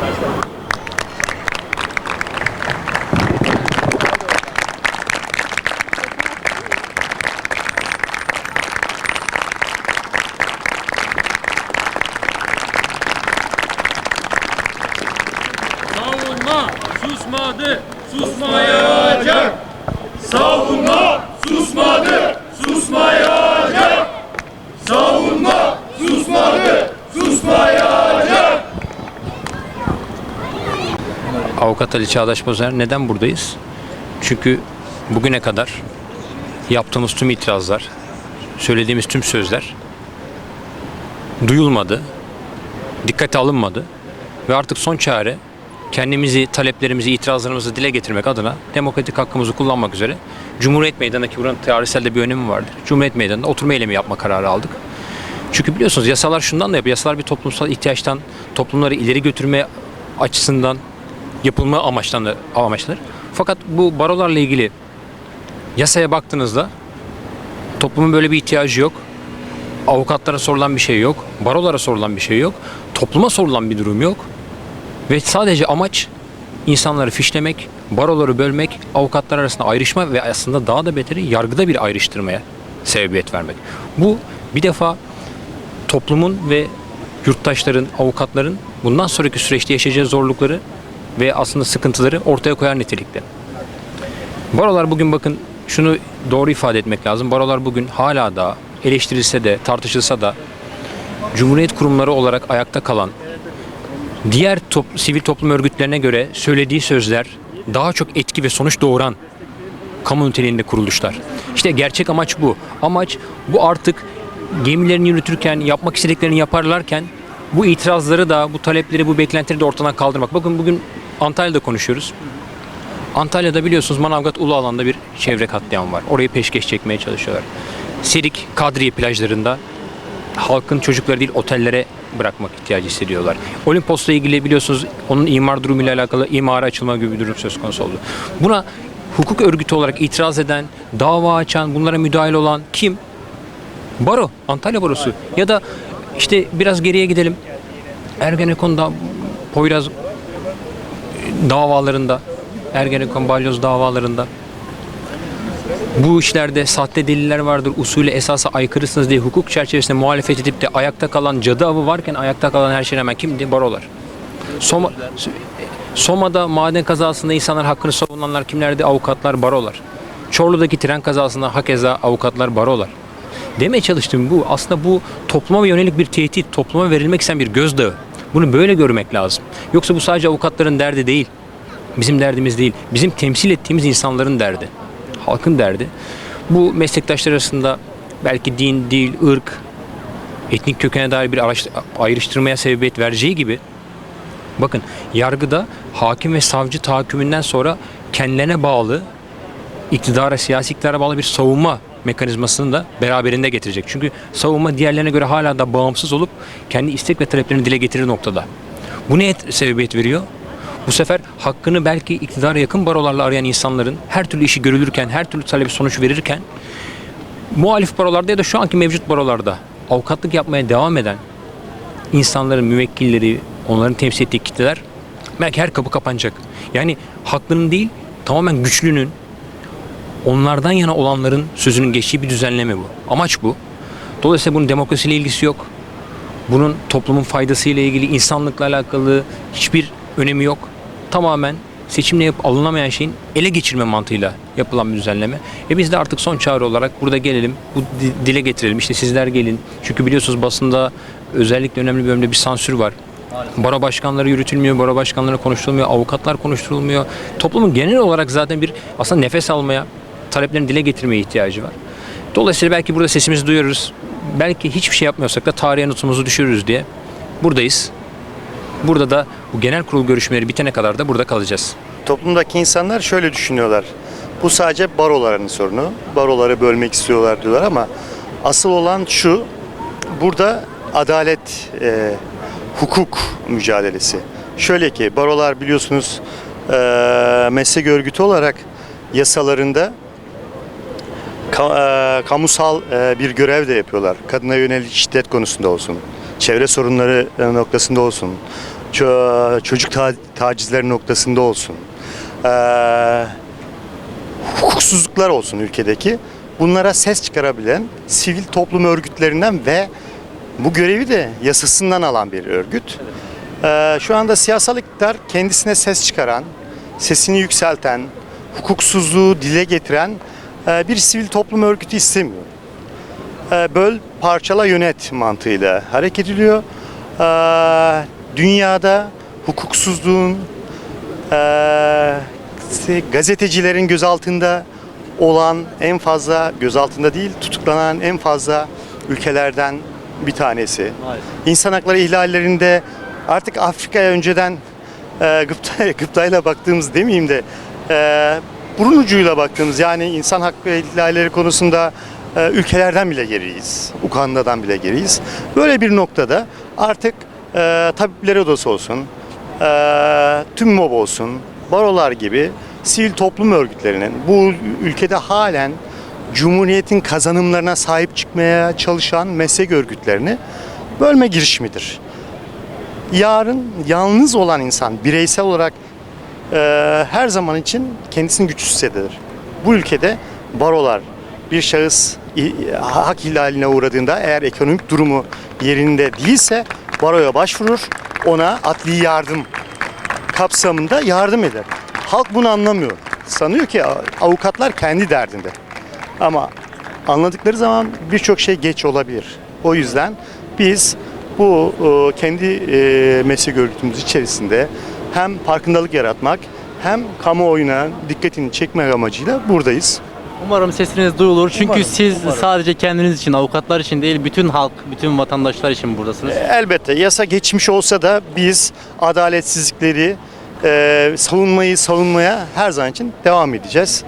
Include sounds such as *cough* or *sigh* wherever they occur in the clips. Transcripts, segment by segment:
Savunma Avukat Ali Çağdaş Bozer neden buradayız? Çünkü bugüne kadar yaptığımız tüm itirazlar, söylediğimiz tüm sözler duyulmadı, dikkate alınmadı ve artık son çare kendimizi, taleplerimizi, itirazlarımızı dile getirmek adına demokratik hakkımızı kullanmak üzere Cumhuriyet Meydanı'ndaki buranın tarihsel de bir önemi vardır. Cumhuriyet Meydanı'nda oturma eylemi yapma kararı aldık. Çünkü biliyorsunuz yasalar şundan da yapıyor. Yasalar bir toplumsal ihtiyaçtan, toplumları ileri götürme açısından yapılma amaçlanır, amaçlanır. Fakat bu barolarla ilgili yasaya baktığınızda toplumun böyle bir ihtiyacı yok. Avukatlara sorulan bir şey yok. Barolara sorulan bir şey yok. Topluma sorulan bir durum yok. Ve sadece amaç insanları fişlemek, baroları bölmek, avukatlar arasında ayrışma ve aslında daha da beteri yargıda bir ayrıştırmaya sebebiyet vermek. Bu bir defa toplumun ve yurttaşların, avukatların bundan sonraki süreçte yaşayacağı zorlukları ve aslında sıkıntıları ortaya koyar nitelikte. Barolar bugün bakın şunu doğru ifade etmek lazım. Barolar bugün hala da eleştirilse de tartışılsa da Cumhuriyet kurumları olarak ayakta kalan diğer top- sivil toplum örgütlerine göre söylediği sözler daha çok etki ve sonuç doğuran kamu niteliğinde kuruluşlar. İşte gerçek amaç bu. Amaç bu artık gemilerini yürütürken, yapmak istediklerini yaparlarken bu itirazları da, bu talepleri, bu beklentileri de ortadan kaldırmak. Bakın bugün Antalya'da konuşuyoruz. Antalya'da biliyorsunuz Manavgat Ulu Alan'da bir çevre katliamı var. Orayı peşkeş çekmeye çalışıyorlar. Serik, Kadriye plajlarında halkın çocukları değil otellere bırakmak ihtiyacı hissediyorlar. Olimpos'la ilgili biliyorsunuz onun imar durumuyla alakalı imara açılma gibi bir durum söz konusu oldu. Buna hukuk örgütü olarak itiraz eden, dava açan, bunlara müdahil olan kim? Baro, Antalya Barosu. Ya da işte biraz geriye gidelim. Ergenekon'da Poyraz davalarında, Ergenekon balyoz davalarında bu işlerde sahte deliller vardır, usulü esasa aykırısınız diye hukuk çerçevesinde muhalefet edip de ayakta kalan cadı avı varken ayakta kalan her şeyin hemen kimdi? Barolar. Soma, Soma'da maden kazasında insanlar hakkını savunanlar kimlerdi? Avukatlar, barolar. Çorlu'daki tren kazasında hakeza avukatlar, barolar. Demeye çalıştığım bu. Aslında bu topluma yönelik bir tehdit, topluma verilmek istenen bir gözdağı. Bunu böyle görmek lazım. Yoksa bu sadece avukatların derdi değil. Bizim derdimiz değil. Bizim temsil ettiğimiz insanların derdi. Halkın derdi. Bu meslektaşlar arasında belki din, dil, ırk, etnik kökene dair bir ayrıştırmaya sebebiyet vereceği gibi bakın yargıda hakim ve savcı tahakkümünden sonra kendilerine bağlı iktidara, siyasi iktidara bağlı bir savunma mekanizmasını da beraberinde getirecek. Çünkü savunma diğerlerine göre hala da bağımsız olup kendi istek ve taleplerini dile getirir noktada. Bu neye sebebiyet veriyor? Bu sefer hakkını belki iktidara yakın barolarla arayan insanların her türlü işi görülürken, her türlü talebi sonuç verirken muhalif barolarda ya da şu anki mevcut barolarda avukatlık yapmaya devam eden insanların müvekkilleri, onların temsil ettiği kitleler belki her kapı kapanacak. Yani haklının değil tamamen güçlünün onlardan yana olanların sözünün geçtiği bir düzenleme bu. Amaç bu. Dolayısıyla bunun demokrasiyle ilgisi yok. Bunun toplumun faydasıyla ilgili, insanlıkla alakalı hiçbir önemi yok. Tamamen seçimle yapıp alınamayan şeyin ele geçirme mantığıyla yapılan bir düzenleme. E biz de artık son çağrı olarak burada gelelim, bu di- dile getirelim. İşte sizler gelin. Çünkü biliyorsunuz basında özellikle önemli bir bölümde bir sansür var. Baro başkanları yürütülmüyor, baro başkanları konuşturulmuyor, avukatlar konuşturulmuyor. Toplumun genel olarak zaten bir aslında nefes almaya, taleplerini dile getirmeye ihtiyacı var. Dolayısıyla belki burada sesimizi duyuyoruz. Belki hiçbir şey yapmıyorsak da tarihe notumuzu düşürürüz diye buradayız. Burada da bu genel kurul görüşmeleri bitene kadar da burada kalacağız. Toplumdaki insanlar şöyle düşünüyorlar. Bu sadece baroların sorunu. Baroları bölmek istiyorlar diyorlar ama asıl olan şu. Burada adalet, e, hukuk mücadelesi. Şöyle ki barolar biliyorsunuz e, meslek örgütü olarak yasalarında ka- e, kamusal e, bir görev de yapıyorlar. Kadına yönelik şiddet konusunda olsun, çevre sorunları e, noktasında olsun, ço- çocuk ta- tacizleri noktasında olsun, ee, hukuksuzluklar olsun ülkedeki bunlara ses çıkarabilen sivil toplum örgütlerinden ve bu görevi de yasasından alan bir örgüt. Ee, şu anda siyasal iktidar kendisine ses çıkaran, sesini yükselten, hukuksuzluğu dile getiren e, bir sivil toplum örgütü istemiyor. Ee, böl, parçala, yönet mantığıyla hareket ediliyor. Ee, dünyada hukuksuzluğun, ee, gazetecilerin gözaltında olan en fazla gözaltında değil tutuklanan en fazla ülkelerden bir tanesi. İnsan hakları ihlallerinde artık Afrika'ya önceden e, gıpta, *laughs* gıptayla baktığımız demeyeyim de e, burun ucuyla baktığımız yani insan hakkı ihlalleri konusunda e, ülkelerden bile geriyiz. Uganda'dan bile geriyiz. Böyle bir noktada artık e, tabipler odası olsun, e, tüm MOB olsun, barolar gibi sivil toplum örgütlerinin bu ülkede halen Cumhuriyet'in kazanımlarına sahip çıkmaya çalışan meslek örgütlerini bölme girişimidir. Yarın yalnız olan insan bireysel olarak e, her zaman için kendisini güçsüz hisseder. Bu ülkede barolar bir şahıs hak ihlaline uğradığında eğer ekonomik durumu yerinde değilse baroya başvurur, ona adli yardım kapsamında yardım eder. Halk bunu anlamıyor. Sanıyor ki avukatlar kendi derdinde. Ama anladıkları zaman birçok şey geç olabilir. O yüzden biz bu e, kendi e, meslek örgütümüz içerisinde hem farkındalık yaratmak hem kamuoyuna dikkatini çekmek amacıyla buradayız. Umarım sesiniz duyulur. Çünkü Umarım, siz umarım. sadece kendiniz için, avukatlar için değil, bütün halk, bütün vatandaşlar için buradasınız. Elbette yasa geçmiş olsa da biz adaletsizlikleri e, savunmayı savunmaya her zaman için devam edeceğiz.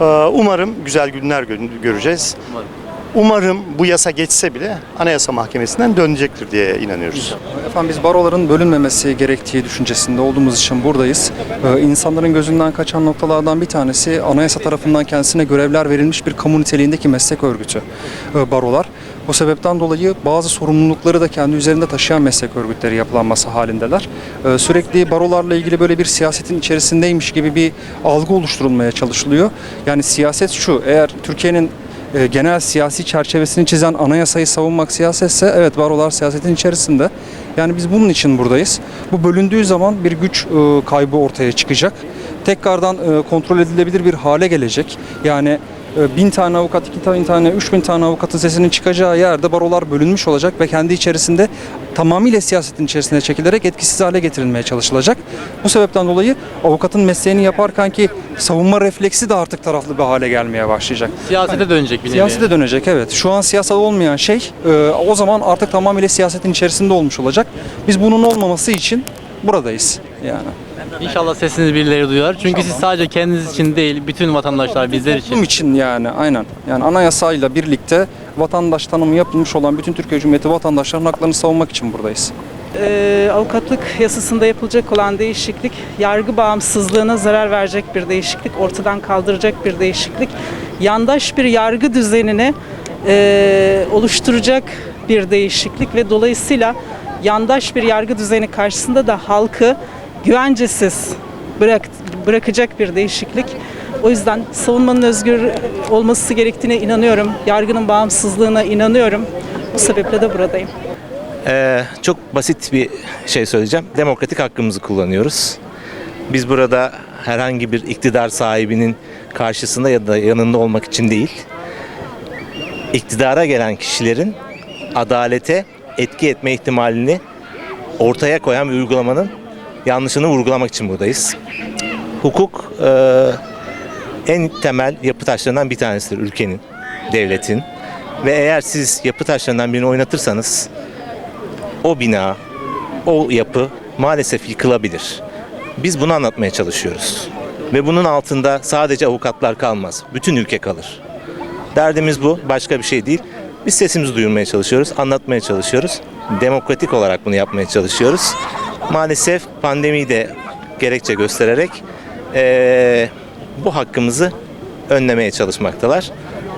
E, umarım güzel günler gö- göreceğiz. Umarım. Umarım bu yasa geçse bile Anayasa Mahkemesi'nden dönecektir diye inanıyoruz. Efendim biz baroların bölünmemesi gerektiği düşüncesinde olduğumuz için buradayız. Ee, insanların gözünden kaçan noktalardan bir tanesi anayasa tarafından kendisine görevler verilmiş bir kamu niteliğindeki meslek örgütü e, barolar. Bu sebepten dolayı bazı sorumlulukları da kendi üzerinde taşıyan meslek örgütleri yapılanması halindeler. Ee, sürekli barolarla ilgili böyle bir siyasetin içerisindeymiş gibi bir algı oluşturulmaya çalışılıyor. Yani siyaset şu, eğer Türkiye'nin e, genel siyasi çerçevesini çizen anayasayı savunmak siyasetse evet barolar siyasetin içerisinde. Yani biz bunun için buradayız. Bu bölündüğü zaman bir güç e, kaybı ortaya çıkacak. Tekrardan e, kontrol edilebilir bir hale gelecek. Yani bin tane avukat, iki tane, tane, üç bin tane avukatın sesinin çıkacağı yerde barolar bölünmüş olacak ve kendi içerisinde tamamıyla siyasetin içerisine çekilerek etkisiz hale getirilmeye çalışılacak. Bu sebepten dolayı avukatın mesleğini yaparken ki savunma refleksi de artık taraflı bir hale gelmeye başlayacak. Siyasete dönecek bir. Siyasete dönecek evet. Şu an siyasal olmayan şey e, o zaman artık tamamıyla siyasetin içerisinde olmuş olacak. Biz bunun olmaması için buradayız yani. İnşallah sesinizi birileri duyar. Çünkü siz sadece kendiniz için değil, bütün vatandaşlar, bizler Toplum için. için yani aynen. Yani anayasayla birlikte vatandaş tanımı yapılmış olan bütün Türkiye Cumhuriyeti vatandaşlarının haklarını savunmak için buradayız. Ee, avukatlık yasasında yapılacak olan değişiklik yargı bağımsızlığına zarar verecek bir değişiklik, ortadan kaldıracak bir değişiklik, yandaş bir yargı düzenini e, oluşturacak bir değişiklik ve dolayısıyla yandaş bir yargı düzeni karşısında da halkı güvencesiz bırak, bırakacak bir değişiklik. O yüzden savunmanın özgür olması gerektiğine inanıyorum. Yargının bağımsızlığına inanıyorum. Bu sebeple de buradayım. Ee, çok basit bir şey söyleyeceğim. Demokratik hakkımızı kullanıyoruz. Biz burada herhangi bir iktidar sahibinin karşısında ya da yanında olmak için değil, iktidara gelen kişilerin adalete etki etme ihtimalini ortaya koyan bir uygulamanın yanlışını vurgulamak için buradayız. Hukuk e, en temel yapı taşlarından bir tanesidir ülkenin, devletin. Ve eğer siz yapı taşlarından birini oynatırsanız o bina, o yapı maalesef yıkılabilir. Biz bunu anlatmaya çalışıyoruz. Ve bunun altında sadece avukatlar kalmaz. Bütün ülke kalır. Derdimiz bu. Başka bir şey değil. Biz sesimizi duyurmaya çalışıyoruz, anlatmaya çalışıyoruz. Demokratik olarak bunu yapmaya çalışıyoruz. Maalesef pandemiyi de gerekçe göstererek bu hakkımızı önlemeye çalışmaktalar.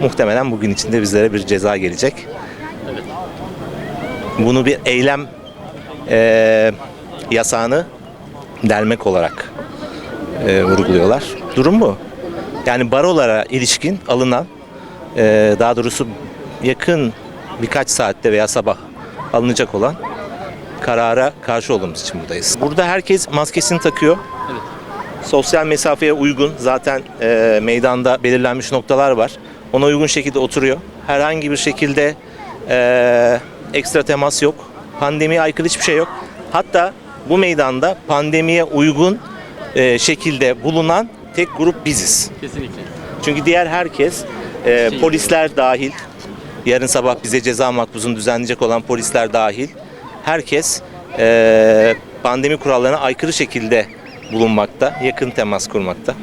Muhtemelen bugün içinde bizlere bir ceza gelecek bunu bir eylem eee, yasağını delmek olarak e, vurguluyorlar. Durum bu. Yani barolara ilişkin alınan, e, daha doğrusu yakın birkaç saatte veya sabah alınacak olan karara karşı olduğumuz için buradayız. Burada herkes maskesini takıyor. Sosyal mesafeye uygun zaten e, meydanda belirlenmiş noktalar var. Ona uygun şekilde oturuyor. Herhangi bir şekilde e, ekstra temas yok. Pandemiye aykırı hiçbir şey yok. Hatta bu meydanda pandemiye uygun e, şekilde bulunan tek grup biziz. Kesinlikle. Çünkü diğer herkes e, polisler dahil, yarın sabah bize ceza makbuzunu düzenleyecek olan polisler dahil, herkes e, pandemi kurallarına aykırı şekilde bulunmakta, yakın temas kurmakta.